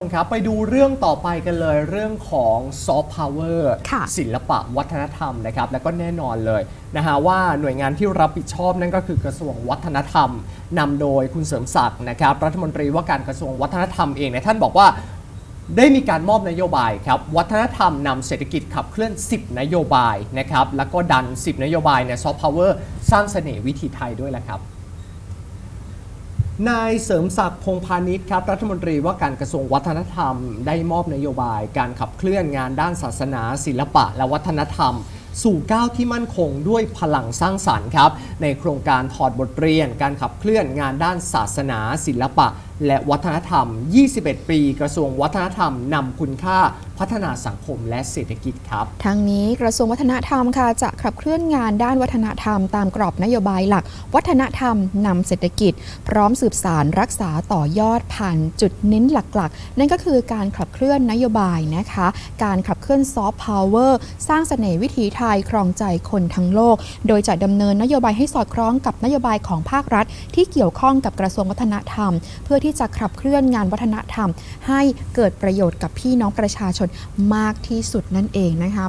ครับไปดูเรื่องต่อไปกันเลยเรื่องของซอฟต์พาวเวอร์ค่ะศิลปะวัฒนธรรมนะครับแล้วก็แน่นอนเลยนะฮะว่าหน่วยงานที่รับผิดชอบนั่นก็คือกระทรวงวัฒนธรรมนำโดยคุณเสริมศักดิ์นะครับรัฐมนตรีว่าการกระทรวงวัฒนธรรมเองเนี่ยท่านบอกว่าได้มีการมอบนโยบายครับวัฒนธรรมนำเศรษฐกิจขับเคลื่อน 10 นโยบายนะครับแล้วก็ดัน 10 นโยบายเนี่ยซอฟต์พาวเวอร์สร้างเสน่ห์วิถีไทยด้วยแหละครับ นายเสริมศักดิ์พงพาณิชย์ครับรัฐมนตรีว่าการกระทรวงวัฒนธรรม ได้มอบนโยบายการขับเคลื่อนงานด้านศาสนา ศิลปะ และวัฒนธรรม สู่ก้าวที่มั่นคงด้วยพลังสร้างสรรค์ครับ ในโครงการถอดบทเรียน การขับเคลื่อนงานด้านศาสนา ศิลปะ และวัฒนธรรม 21 ปี กระทรวงวัฒนธรรมนำคุณค่าพัฒนาสังคมและเศรษฐกิจครับทั้งนี้กระทรวงวัฒนธรรมค่ะจะขับเคลื่อนงานด้านวัฒนธรรม ตามกรอบนโยบายหลัก วัฒนธรรมนำเศรษฐกิจ พร้อมสืบสารรักษาต่อยอดผ่านจุดเน้นหลักๆ นั่นก็คือการขับเคลื่อนนโยบายนะคะ การขับเคลื่อนซอฟต์พาวเวอร์สร้างเสน่ห์วิถีไทยครองใจคนทั้งโลก โดยจะดำเนินนโยบายให้สอดคล้องกับนโยบายของภาครัฐ ที่เกี่ยวข้องกับกระทรวงวัฒนธรรม เพื่อที่ที่จะขับเคลื่อนงานวัฒนธรรม ให้เกิดประโยชน์กับพี่น้องประชาชนมากที่สุดนั่นเองนะคะ